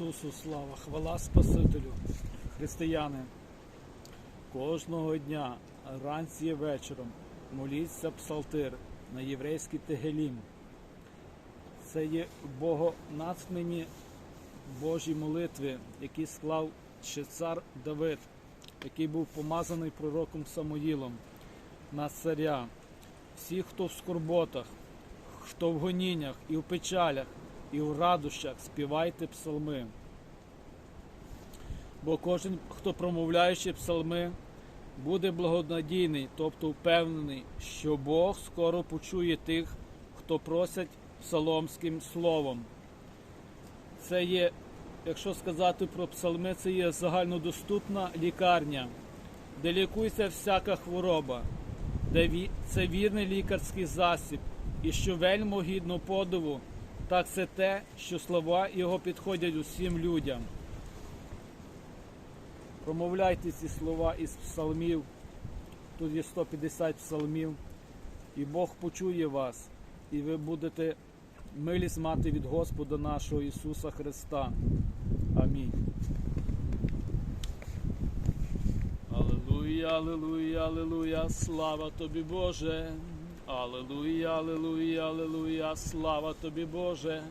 Ісусу, слава, хвала Спасителю, християни. Кожного дня, ранці і вечором, моліться псалтир на єврейський тегелім. Це є богонацмені Божі молитви, які склав ще цар Давид, який був помазаний пророком Самоїлом на царя. Всі, хто в скорботах, хто в гоніннях і в печалях, і в радощах, співайте псалми. Бо кожен, хто промовляючи псалми, буде благонадійний, тобто впевнений, що Бог скоро почує тих, хто просять псаломським словом. Це є, якщо сказати про псалми, це є загальнодоступна лікарня, де лікується всяка хвороба, де це вірний лікарський засіб, і що вельмо гідно подиву, так це те, що слова його підходять усім людям. Промовляйте ці слова із псалмів. Тут є 150 псалмів, і Бог почує вас, і ви будете милість мати від Господа нашого Ісуса Христа. Амінь. Аллилуйя, аллилуйя, аллилуйя, слава тобі, Боже. Аллилуйя, аллилуйя, аллилуйя, слава тобі, Боже.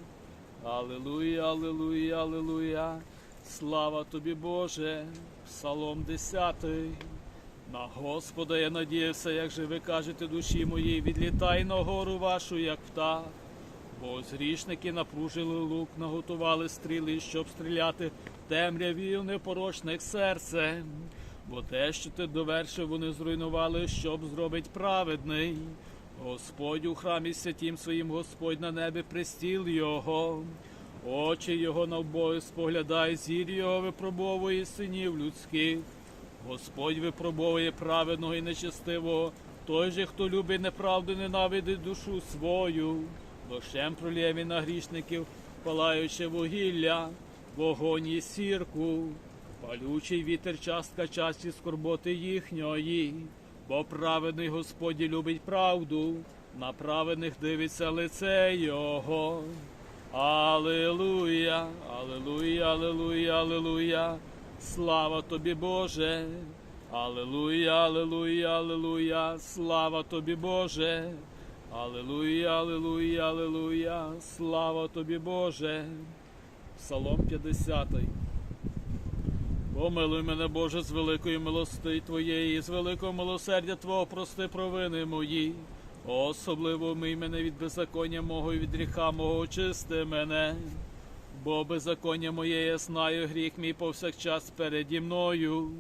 Аллилуйя, аллилуйя, аллилуйя, слава тобі, Боже. Псалом 10. На Господа я надіявся, як же ви кажете душі моїй, відлітай на гору вашу, як птах. Бо ось грішники напружили лук, наготували стріли, щоб стріляти темряві в непорочних серце. Бо те, що ти довершив, вони зруйнували, щоб зробить праведний. Господь у храмі святім своїм Господь на небі пристіл його. Очі його на вбою споглядає, зір його випробовує синів людських. Господь випробовує праведного і нечестивого, той же, хто любить неправду, ненавидить душу свою. Дощем пролє він на грішників, палаючи вугілля, вогонь і сірку, палючий вітер частка часті скорботи їхньої, бо праведний Господь любить правду, на праведних дивиться лице Його. Аллилуйя, аллилуйя, аллилуйя, аллилуйя, слава тобі, Боже. Аллилуйя, аллилуйя, аллилуйя, слава тобі, Боже. Аллилуйя, аллилуйя, аллилуйя, слава тобі, Боже. Псалом 50. Помилуй мене, Боже, з великої милости Твоєї, з великого милосердя Твого прости провини мої. Особливо мий мене від беззаконня мого і від гріха мого очисти мене. Бо беззаконня моє я знаю, гріх мій повсякчас переді мною.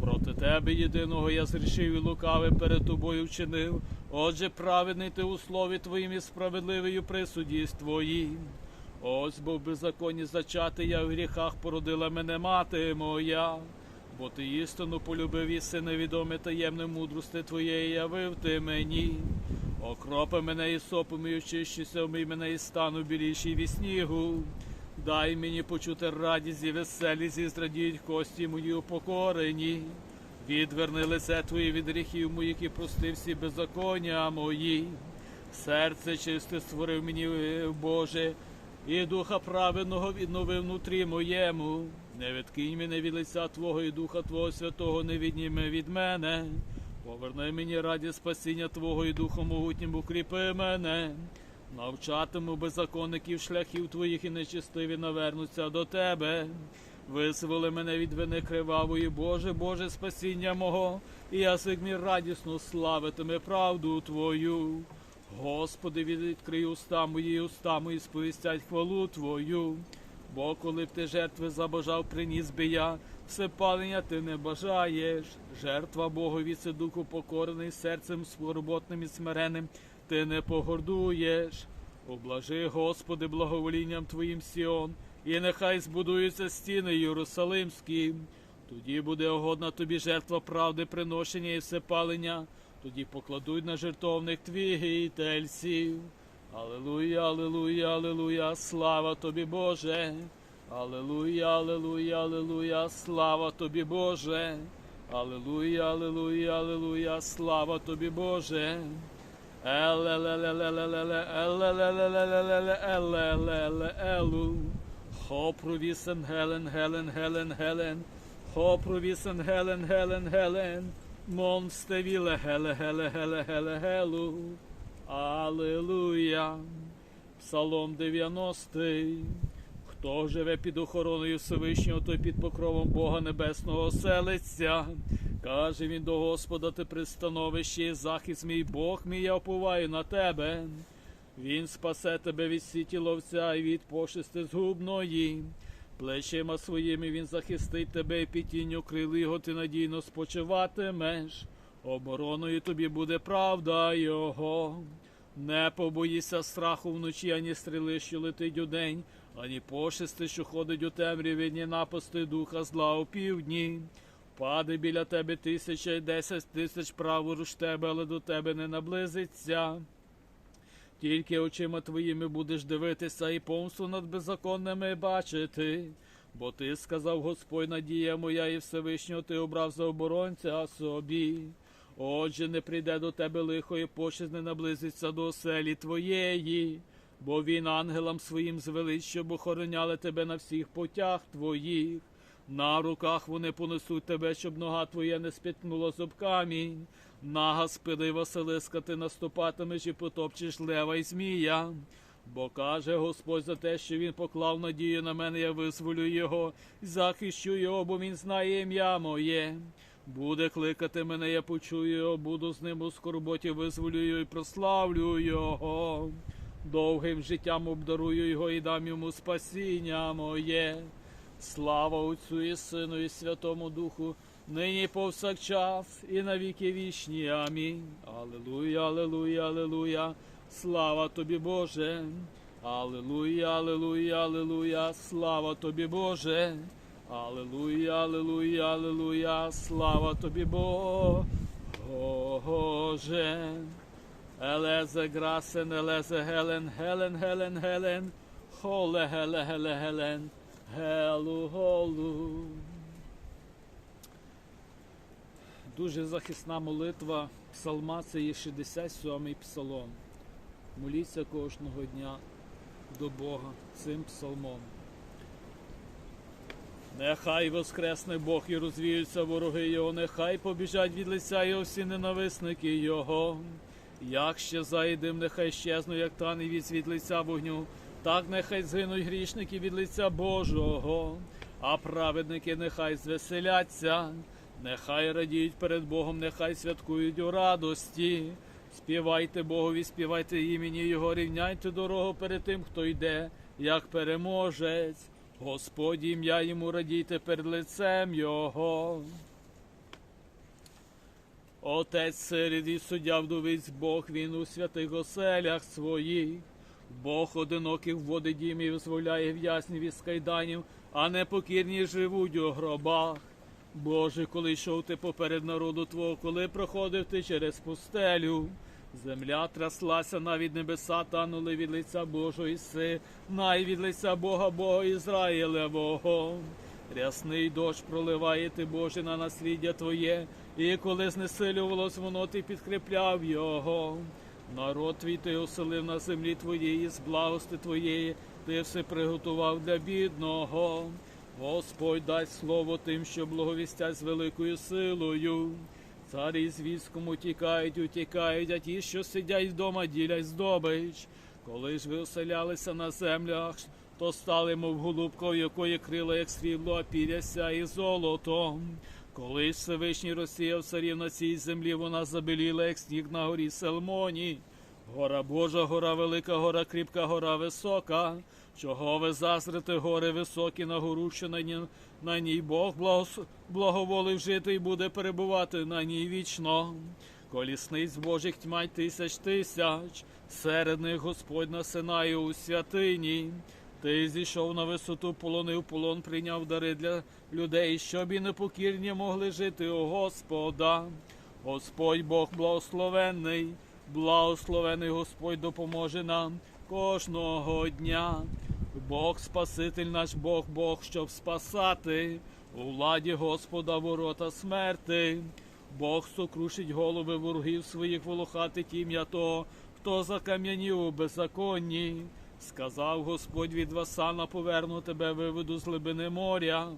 Проти тебе єдиного я зрішив і лукаве перед тобою вчинив. Отже, праведний ти у слові твоїм і справедливий у присуді твоїм. Ось бо в беззаконні зачати я в гріхах породила мене мати моя. Бо ти істину полюбив і все невідоме таємне мудрости твоєї явив ти мені. Окропи мене і сопом і очищуся, вмий мене і стану біліший від снігу. Дай мені почути радість і веселість, і зрадіють кості мої упокорені. Відверни лице твоє від гріхів моїх і прости всі беззаконня мої. Серце чисте створив мені, е, Боже, і духа праведного віднови внутрі моєму. Не відкинь мене від лиця Твого і Духа Твого Святого не відніме від мене. Поверни мені раді спасіння Твого і Духом могутнім укріпи мене. Навчатиму беззаконників шляхів твоїх і нечистиві навернуться до тебе. Визволи мене від вини кривавої, Боже, Боже, спасіння мого, і язик мій радісно славитиме правду Твою. Господи, відкрий уста мої, уста мої сповістять хвалу Твою. Бо коли б ти жертви забажав, приніс би я, все палення ти не бажаєш. Жертва Богові це духу покорений серцем скорботним і смиренним, ти не погордуєш. Облажи, Господи, благоволінням Твоїм Сіон, і нехай збудуються стіни Єрусалимські. Тоді буде угодна тобі жертва правди, приношення і всепалення, тоді покладуть на жертовник твій тельців. Аллилуйя, аллилуйя, аллилуйя, слава тобі, Боже. Аллилуйя, аллилуйя, аллилуйя, слава тобі, Боже. Аллилуйя, аллилуйя, аллилуйя, слава тобі, Боже. Еле-ле-ле-елу. Хопровісен Гелен, Гелен, Гелен, Гелен, Хопровісен Гелен, Гелен, Гелен, Монстевіле, Геле, Геле, Геле, Геле, Гелу. Аллилуйя. Псалом 90. Хто живе під охороною Всевишнього, той під покровом Бога Небесного оселиться. Каже він до Господа, ти пристановище, захист мій Бог мій, я оповаю на тебе. Він спасе тебе від сіті ловця і від пошести згубної. Плечима своїми він захистить тебе і під тінню крил ти надійно спочиватимеш. Обороною тобі буде правда його. Не побоїся страху вночі, ані стріли, що летить удень, ані пошести, що ходить у темряві, ні напасти духа зла у півдні. Паде біля тебе тисяча і десять тисяч праворуч тебе, але до тебе не наблизиться. Тільки очима твоїми будеш дивитися і помсту над беззаконними бачити. Бо ти сказав Господь, надія моя і Всевишнього ти обрав за оборонця собі. Отже, не прийде до тебе лихо і почесть не наблизиться до оселі твоєї, бо він ангелам своїм звелить, щоб охороняли тебе на всіх путях твоїх. На руках вони понесуть тебе, щоб нога твоя не спітнула зоб камінь. На гаспиди Василиска ти наступатимеш і потопчеш лева й змія. Бо каже Господь за те, що він поклав надію на мене, я визволю його, і захищу його, бо він знає ім'я моє. Буде кликати мене, я почую його, буду з ним у скорботі, визволю його і прославлю його. Довгим життям обдарую його і дам йому спасіння моє. Слава Отцю і Сину, і Святому Духу, нині повсякчас, і на віки вічні. Амінь. Аллилуйя, аллилуйя, аллилуйя. Слава тобі, Боже. Аллилуйя, аллилуйя, аллилуйя. Слава тобі, Боже. Аллилуйя, аллилуйя, аллилуйя. Слава тобі, Боже. Елезе грасен, елезе гелен, гелен, гелен, гелен. Холе, геле, геле, гелен. Гелу, голу. Дуже захисна молитва псалма це є 67-й псалом. Моліться кожного дня до Бога цим псалмом. Нехай воскресне Бог і розвіються вороги Його, нехай побіжать від лиця Його всі ненависники Його. Як ще зайдем, нехай щезну, як тане від від лиця вогню, так нехай згинуть грішники від лиця Божого, а праведники нехай звеселяться, нехай радіють перед Богом, нехай святкують у радості. Співайте Богові, співайте імені Його, рівняйте дорогу перед тим, хто йде, як переможець. Господь ім'я йому радійте перед лицем Його. Отець серед і суддя вдовиць Бог він у святих оселях своїх. Бог одиноких вводить дім і визволяє в'язнів із кайданів, а непокірні живуть у гробах. Боже, коли йшов ти поперед народу Твого, коли проходив ти через пустелю. Земля тряслася навіть небеса танули від лиця Божого і си, най від лиця Бога Бога Ізраїлевого. Рясний дощ проливає ти, Боже, на насліддя Твоє, і коли знесилювалось воно, ти підкріпляв його. Народ твій ти оселив на землі твоєї, з благости твоєї, ти все приготував для бідного. Господь дасть слово тим, що благовістять з великою силою. Царі з військом утікають, утікають, а ті, що сидять вдома, ділять здобич. Коли ж ви оселялися на землях, то стали, мов голубка, у якої крила, як срібло, а піряся і золотом. Коли ж Всевишній розсіяв царів на цій землі, вона забеліла, як сніг на горі Селмоні. Гора Божа, гора велика, гора кріпка, гора висока. Чого ви зазрите гори високі на гору, що на ній, на ній Бог благоволив жити і буде перебувати на ній вічно. Колісниць Божих тьмать тисяч тисяч, серед них Господь насинає у святині. Ти зійшов на висоту, полонив полон, прийняв дари для людей, щоб і непокірні могли жити у Господа. Господь Бог благословенний, благословений Господь допоможе нам кожного дня. Бог Спаситель наш Бог, Бог, щоб спасати, у владі Господа ворота смерти. Бог сокрушить голови ворогів своїх волохатить ім'я того, хто закам'янів у беззаконні. Сказав Господь від Васана, поверну тебе, виведу з глибини моря,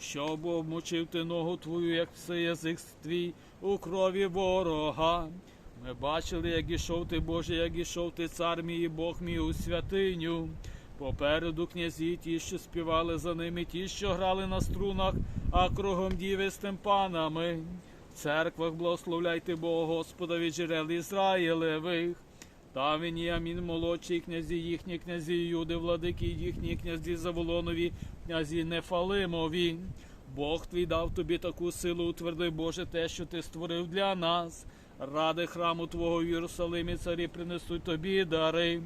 щоб обмочив ти ногу твою, як все язик твій у крові ворога. Ми бачили, як ішов ти, Боже, як ішов ти, цар мій і Бог мій у святиню. Попереду князі, ті, що співали за ними, ті, що грали на струнах, а кругом діви з тимпанами. В церквах благословляйте Бога Господа від джерел Ізраїлевих. Та мені амін молодші князі їхні князі Юди, владики їхні князі Заволонові, князі Нефалимові. Бог твій дав тобі таку силу, утверди, Боже, те, що ти створив для нас. Ради храму Твого в Єрусалимі царі принесуть тобі дари.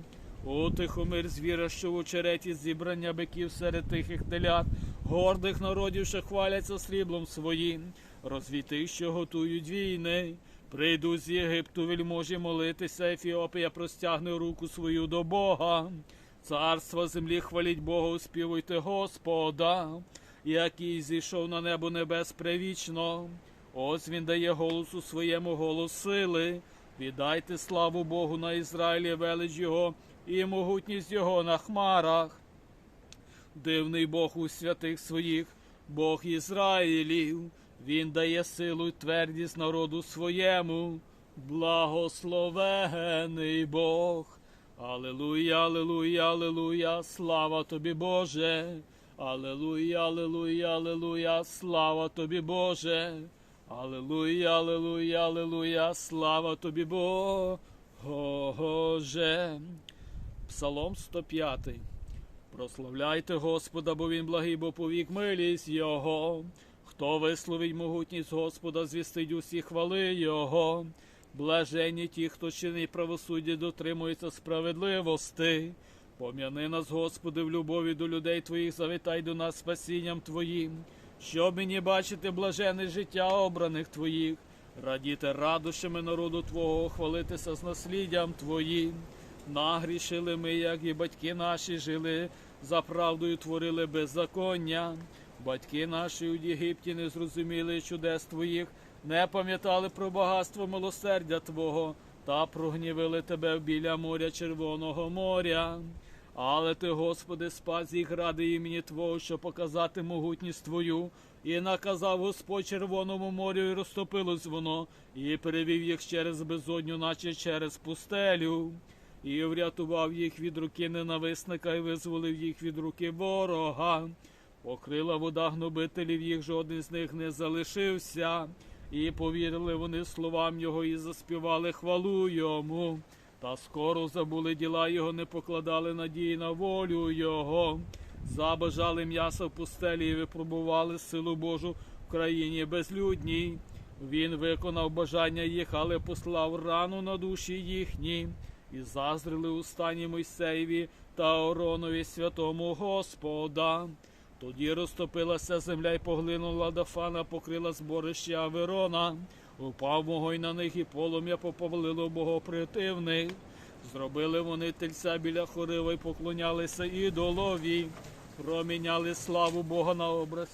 О, тихомир звіра, що в очереті зібрання биків серед тихих телят, гордих народів, що хваляться сріблом своїм, розвіти, що готують війни. Прийду з Єгипту вельможі молитися, Ефіопія простягне руку свою до Бога. Царства землі хваліть Бога, успівуйте Господа, який зійшов на небо небес привічно. Ось він дає голосу своєму голос сили. Віддайте славу Богу на Ізраїлі, велич Його і могутність Його на хмарах. Дивний Бог у святих своїх, Бог Ізраїлів, Він дає силу й твердість народу своєму. Благословений Бог. Алелуя, алелуя, алелуя, слава тобі, Боже. Алелуя, алелуя, алелуя, слава тобі, Боже. Алелуя, алелуя, алелуя, слава тобі, Боже. Псалом 105. Прославляйте Господа, бо він благий, бо повік милість Його. Хто висловить могутність Господа, звістить усі хвали Його. Блаженні ті, хто чинить правосуддя, дотримується справедливости. Пом'яни нас, Господи, в любові до людей Твоїх, завітай до нас спасінням Твоїм, щоб мені бачити блажене життя обраних Твоїх, радіти радощами народу Твого, хвалитися з насліддям Твоїм. Нагрішили ми, як і батьки наші жили, за правдою творили беззаконня. Батьки наші у Єгипті не зрозуміли чудес Твоїх, не пам'ятали про багатство милосердя Твого та прогнівили Тебе біля моря Червоного моря. Але ти, Господи, спас їх ради імені Твого, щоб показати могутність Твою, і наказав Господь Червоному морю, і розтопилось воно, і перевів їх через безодню, наче через пустелю. І врятував їх від руки ненависника і визволив їх від руки ворога. Покрила вода гнобителів їх, жоден з них не залишився. І повірили вони словам його і заспівали хвалу йому. Та скоро забули діла його, не покладали надії на волю його. Забажали м'ясо в пустелі і випробували силу Божу в країні безлюдній. Він виконав бажання їх, але послав рану на душі їхні, і заздрили у стані Мойсеєві та Оронові святому Господа. Тоді розтопилася земля й поглинула Дафана, покрила зборище Аверона. Упав вогонь на них і полум'я поповалило богопритивних. Зробили вони тельця біля хорива й поклонялися ідолові, проміняли славу Бога на образ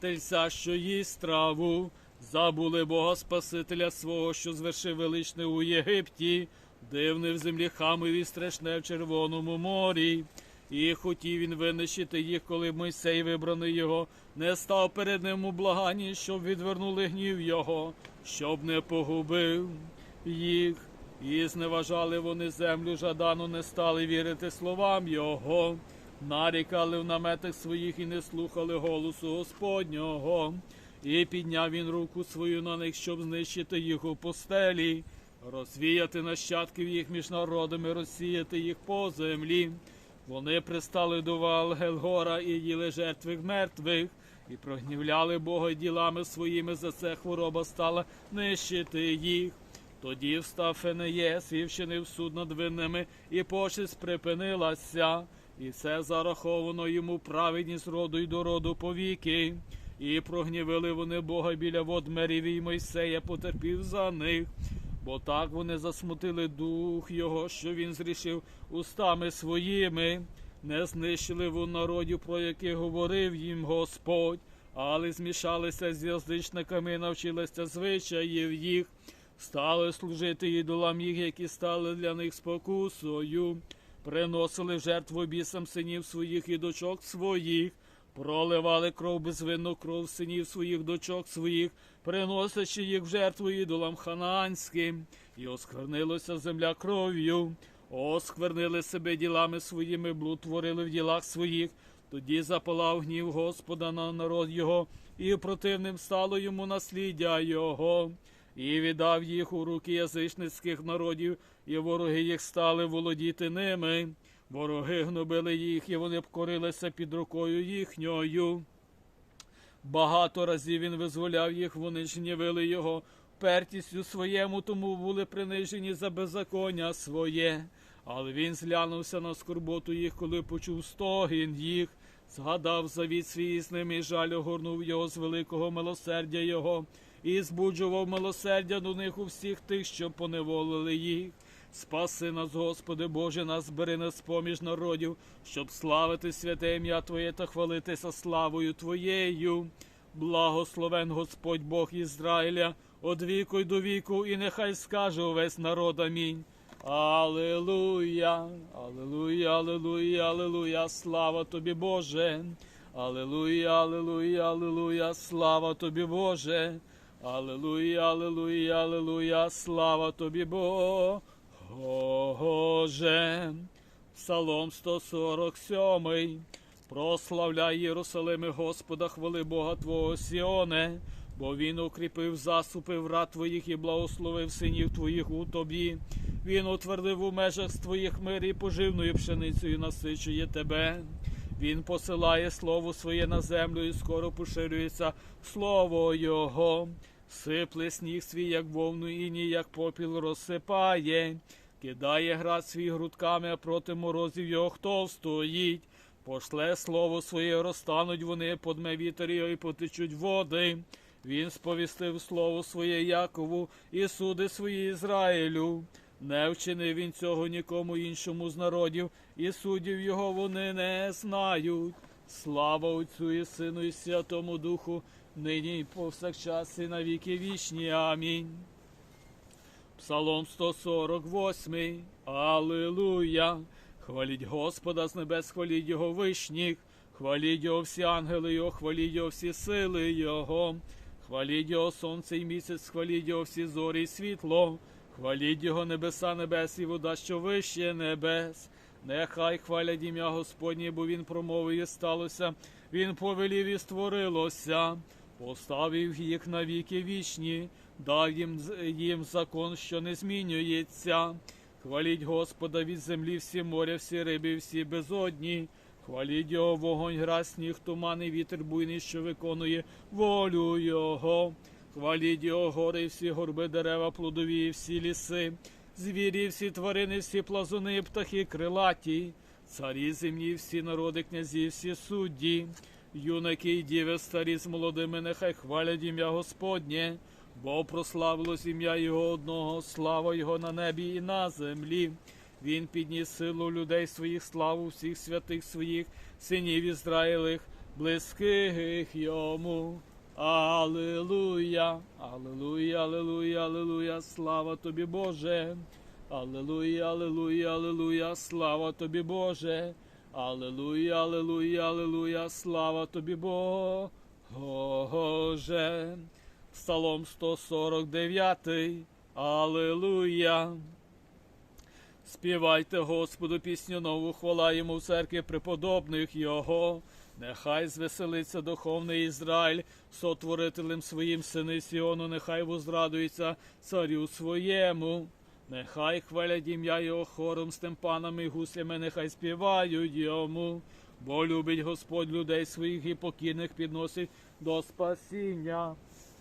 тельця, що їсть траву. Забули Бога Спасителя свого, що звершив величне у Єгипті, дивне в землі хамові, і страшне в Червоному морі. І хотів він винищити їх, коли Мойсей, вибраний його, не став перед ним у благанні, щоб відвернули гнів його, щоб не погубив їх. І зневажали вони землю жадану, не стали вірити словам його, нарікали в наметах своїх і не слухали голосу Господнього. І підняв він руку свою на них, щоб знищити їх у постелі, розвіяти нащадків їх між народами, розсіяти їх по землі. Вони пристали до Валгелгора і їли жертви мертвих, і прогнівляли Бога ділами своїми, за це хвороба стала нищити їх. Тоді встав Фенеєс і вчинив суд над винними, і почесть припинилася, і це зараховано йому праведність роду й до роду повіки. І прогнівили вони Бога біля вод Меріві, і Мойсея потерпів за них. Бо так вони засмутили дух його, що він зрішив устами своїми, не знищили в народів, про яких говорив їм Господь, але змішалися з язичниками, навчилися звичаїв їх, стали служити ідолам їх, які стали для них спокусою. приносили жертву бісам синів своїх і дочок своїх, проливали кров безвинну кров синів своїх дочок своїх, приносячи їх в жертву ідолам ханаанським, і осквернилася земля кров'ю, осквернили себе ділами своїми, блуд творили в ділах своїх. Тоді запалав гнів Господа на народ його, і противним стало йому насліддя його, і віддав їх у руки язичницьких народів, і вороги їх стали володіти ними. Вороги гнобили їх, і вони покорилися під рукою їхньою. Багато разів він визволяв їх, вони ж гнівили його пертістю своєму, тому були принижені за беззаконня своє. Але він зглянувся на скорботу їх, коли почув стогін їх, згадав завіт свій з ними, і жаль огорнув його з великого милосердя його, і збуджував милосердя до них у всіх тих, що поневолили їх. Спаси нас, Господи Боже, нас бери нас поміж народів, щоб славити святе ім'я Твоє та хвалитися славою Твоєю. Благословен Господь Бог Ізраїля, од віку й до віку, і нехай скаже увесь народ амінь. Аллилуйя, Аллилуйя, Аллилуйя, Аллилуйя, слава тобі, Боже. Аллилуйя, Аллилуйя, Аллилуйя, слава тобі, Боже. Аллилуйя, Аллилуйя, Аллилуйя, слава тобі, Боже. Псалом 147. Прославляй Єрусалиме Господа, хвали Бога Твого Сіоне, бо Він укріпив засупи врат Твоїх і благословив синів Твоїх у Тобі. Він утвердив у межах Твоїх мир і поживною пшеницею насичує Тебе. Він посилає слово своє на землю, і скоро поширюється слово Його. Сипле сніг свій, як вовну, іні, як попіл розсипає, кидає град свій грудками, а проти морозів його хто встоїть. Пошле слово своє, розтануть вони, подме вітер його і потечуть води. Він сповістив слово своє Якову і суди свої Ізраїлю. Не вчинив він цього нікому іншому з народів, і суддів його вони не знають. Слава Отцю і Сину, і Святому Духу, нині і повсякчас, і на віки вічні. Амінь. Псалом 148. Аллилуйя. Хваліть Господа з небес, хваліть Його вишніх, хваліть Його всі ангели Його, хваліть Його всі сили Його, хваліть Його сонце і місяць, хваліть Його всі зорі і світло, хваліть Його небеса небес і вода, що вище небес. Нехай хвалять ім'я Господнє, бо Він промовив і сталося, Він повелів і створилося, поставив їх на віки вічні, дав їм, їм закон, що не змінюється. Хваліть Господа від землі всі моря, всі риби, всі безодні. Хваліть його вогонь, гра, сніг, туман і вітер буйний, що виконує волю Його. Хваліть його гори, всі горби, дерева, плодові, всі ліси, звірі, всі тварини, всі плазуни, птахи крилаті, царі земні, всі народи, князі, всі судді, юнаки й діви, старі з молодими, нехай хвалять ім'я Господнє. Бо прославилось ім'я Його одного, слава Його на небі і на землі. Він підніс силу людей своїх, славу всіх святих своїх, синів Ізраїлих, близьких йому. Аллилуйя, Аллилуйя, Аллилуйя, Аллилуйя, слава тобі, Боже. Аллилуйя, Аллилуйя, Аллилуйя, слава тобі, Боже. Аллилуйя, Аллилуйя, Аллилуйя, слава тобі, Боже. Псалом 149. Аллилуйя. Співайте Господу пісню нову, хвала йому в церкві преподобних Його. Нехай звеселиться духовний Ізраїль, сотворителем своїм сини Сіону, нехай возрадується царю своєму. Нехай хвалять ім'я його хором з тимпанами і гуслями, нехай співають йому, бо любить Господь людей своїх і покірних підносить до спасіння.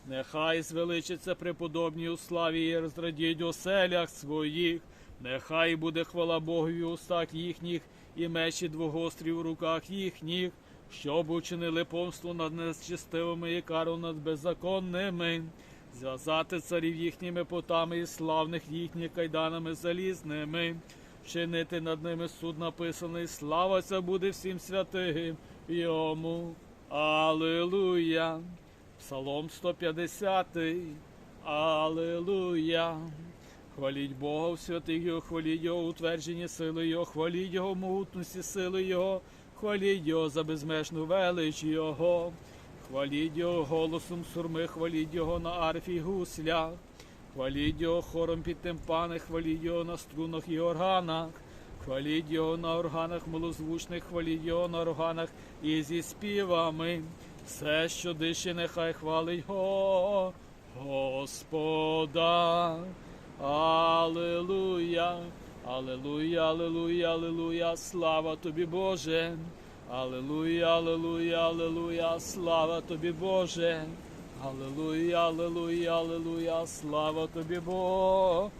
Нехай звеличиться преподобні у славі і розрадіть у селях своїх. Нехай буде хвала Богові у устах їхніх і мечі двогострі в руках їхніх, щоб учинили помсту над нечистивими і кару над беззаконними, зв'язати царів їхніми потами і славних їхніх кайданами залізними, чинити над ними суд написаний, слава ця буде всім святим йому. Аллилуйя. Псалом 150. Аллилуйя. Хваліть Бога в святих Його, хваліть Його утверджені сили Його, хваліть Його могутності сили Його, хваліть Його за безмежну велич Його, хваліть Його голосом сурми, хваліть Його на арфі й гуслях, хваліть Його хором під тимпани, хваліть Його на струнах і органах, хваліть Його на органах малозвучних, хваліть Його на органах і зі співами. Все, що дише, нехай хвалить Го, Господа. Аллилуйя, Аллилуйя, Аллилуйя, Аллилуйя, слава тобі, Боже. Аллилуйя, Аллилуйя, Аллилуйя, слава тобі, Боже. Аллилуйя, Аллилуйя, Аллилуйя, слава тобі, Боже.